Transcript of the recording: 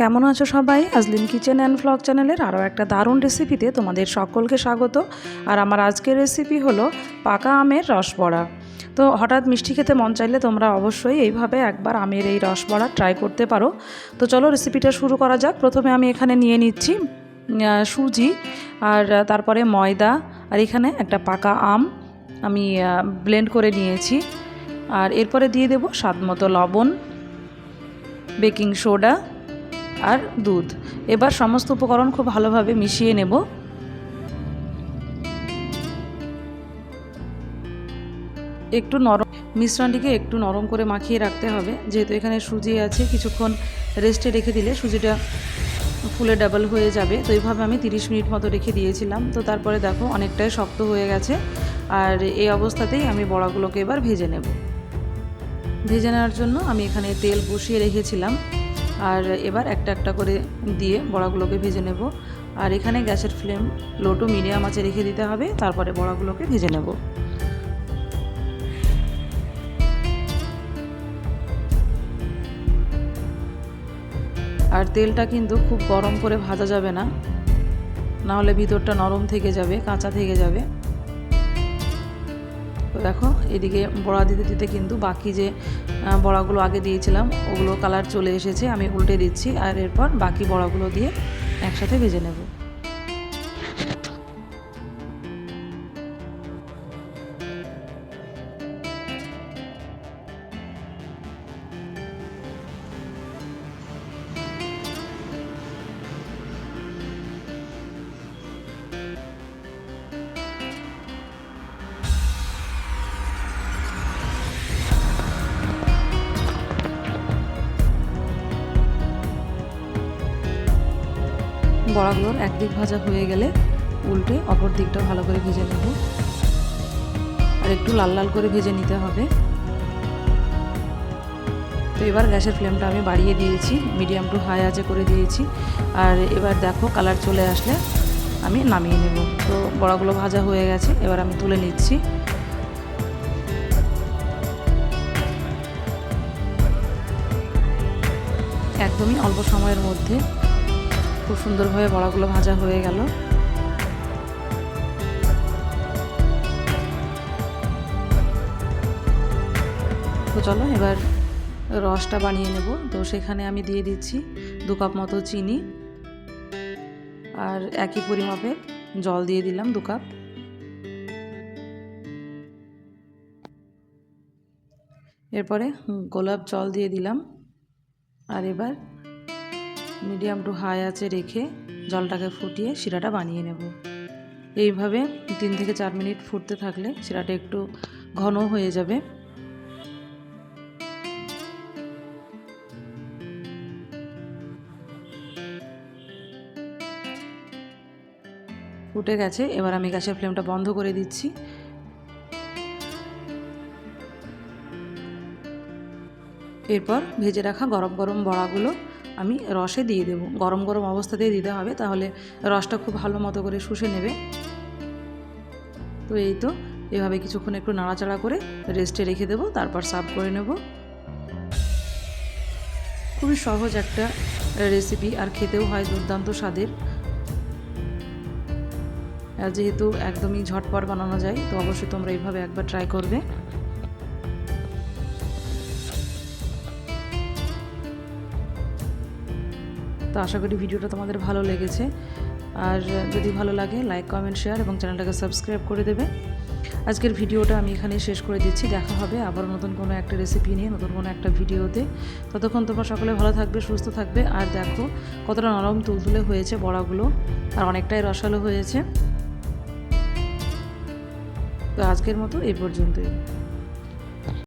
কেমন আছো সবাই? আজলিন কিচেন অ্যান্ড ফ্লগ চ্যানেলের আরও একটা দারুণ রেসিপিতে তোমাদের সকলকে স্বাগত। আর আমার আজকের রেসিপি হলো পাকা আমের রসবড়া। তো হঠাৎ মিষ্টি খেতে মন চাইলে তোমরা অবশ্যই এইভাবে একবার আমের এই রসবড়া ট্রাই করতে পারো। তো চলো রেসিপিটা শুরু করা যাক। প্রথমে আমি এখানে নিয়ে নিচ্ছি সুজি আর তারপরে ময়দা। আর এখানে একটা পাকা আম আমি ব্লেন্ড করে নিয়েছি। আর এরপরে দিয়ে দেবো স্বাদ মতো লবণ বেকিং সোডা আর দুধ। এবার সমস্ত উপকরণ খুব ভালোভাবে মিশিয়ে নেব। একটু নরম মিশ্রণটিকে একটু নরম করে মাখিয়ে রাখতে হবে। যেহেতু এখানে সুজি আছে, কিছুক্ষণ রেস্টে রেখে দিলে সুজিটা ফুলে ডাবল হয়ে যাবে। তো এইভাবে আমি 30 মিনিট মতো রেখে দিয়েছিলাম। তো তারপরে দেখো অনেকটাই শক্ত হয়ে গেছে। আর এই অবস্থাতেই আমি বড়াগুলোকে এবার ভেজে নেব। ভেজে নেওয়ার জন্য আমি এখানে তেল বসিয়ে রেখেছিলাম। আর এবার একটা একটা করে দিয়ে বড়াগুলোকে ভেজে নেব। আর এখানে গ্যাসের ফ্লেম লো টু মিডিয়াম আছে রেখে দিতে হবে, তারপরে বড়াগুলোকে ভেজে নেব। আর তেলটা কিন্তু খুব গরম করে ভাজা যাবে না নাহলে ভিতরটা নরম থেকে যাবে, কাঁচা থেকে যাবে। তো দেখো, এদিকে বড়া দিতে দিতে কিন্তু বাকি যে বড়াগুলো আগে দিয়েছিলাম, ওগুলো কালার চলে এসেছে, আমি উল্টে দিচ্ছি, আর এরপর বাকি বড়াগুলো দিয়ে একসাথে ভেজে নেব। বড়াগুলোর একদিক ভাজা হয়ে গেলে উল্টে অপর দিকটা ভালো করে ভেজে নেব। আর একটু লাল লাল করে ভেজে নিতে হবে। তো এবার গ্যাসের ফ্লেমটা আমি বাড়িয়ে দিয়েছি, মিডিয়াম টু হাই আঁচে করে দিয়েছি। আর এবার দেখো কালার চলে আসলে আমি নামিয়ে নেব। তো বড়াগুলো ভাজা হয়ে গেছে, এবার আমি তুলে নিচ্ছি। একদমই অল্প সময়ের মধ্যে খুব সুন্দরভাবে বড়াগুলো ভাজা হয়ে গেল। তো চলো, এবার রসটা বানিয়ে নেব। তো সেখানে আমি দিয়ে দিচ্ছি দু কাপ মতো চিনি আর একই পরিমাপে জল দিয়ে দিলাম দু কাপ। এরপরে গোলাপ জল দিয়ে দিলাম। আর এবার মিডিয়াম টু হাই আছে রেখে জলটাকে ফুটিয়ে শিরাটা বানিয়ে নেব। এইভাবে তিন থেকে চার মিনিট ফুটতে থাকলে শিরাটা একটু ঘন হয়ে যাবে। ফুটে গেছে, এবার আমি গ্যাসের ফ্লেমটা বন্ধ করে দিচ্ছি। এরপর ভেজে রাখা গরম গরম বড়াগুলো আমি রসে দিয়ে দেবো। গরম গরম অবস্থাতেই দিতে হবে, তাহলে রসটা খুব ভালো মতো করে শুষে নেবে। তো এই তো, এভাবে কিছুক্ষণ একটু নাড়াচাড়া করে রেস্টে রেখে দেবো, তারপর সার্ভ করে নেব। খুবই সহজ একটা রেসিপি, আর খেতেও হয় দুর্দান্ত স্বাদের। আর যেহেতু একদমই ঝটপট বানানো যায়, তো অবশ্যই তোমরা এইভাবে একবার ট্রাই করবে। তো আশা করি ভিডিওটা তোমাদের ভালো লেগেছে। আর যদি ভালো লাগে লাইক কমেন্ট শেয়ার এবং চ্যানেলটাকে সাবস্ক্রাইব করে দেবে। আজকের ভিডিওটা আমি এখানে শেষ করে দিচ্ছি। দেখা হবে আবার নতুন কোনো একটা রেসিপি নিয়ে, নতুন কোনো একটা ভিডিওতে। ততক্ষণ তোমরা সকলে ভালো থাকবে, সুস্থ থাকবে। আর দেখো কতটা নরম তুলতুলে হয়েছে বড়াগুলো, আর অনেকটাই রসালো হয়েছে। তো আজকের মতো এই পর্যন্তই।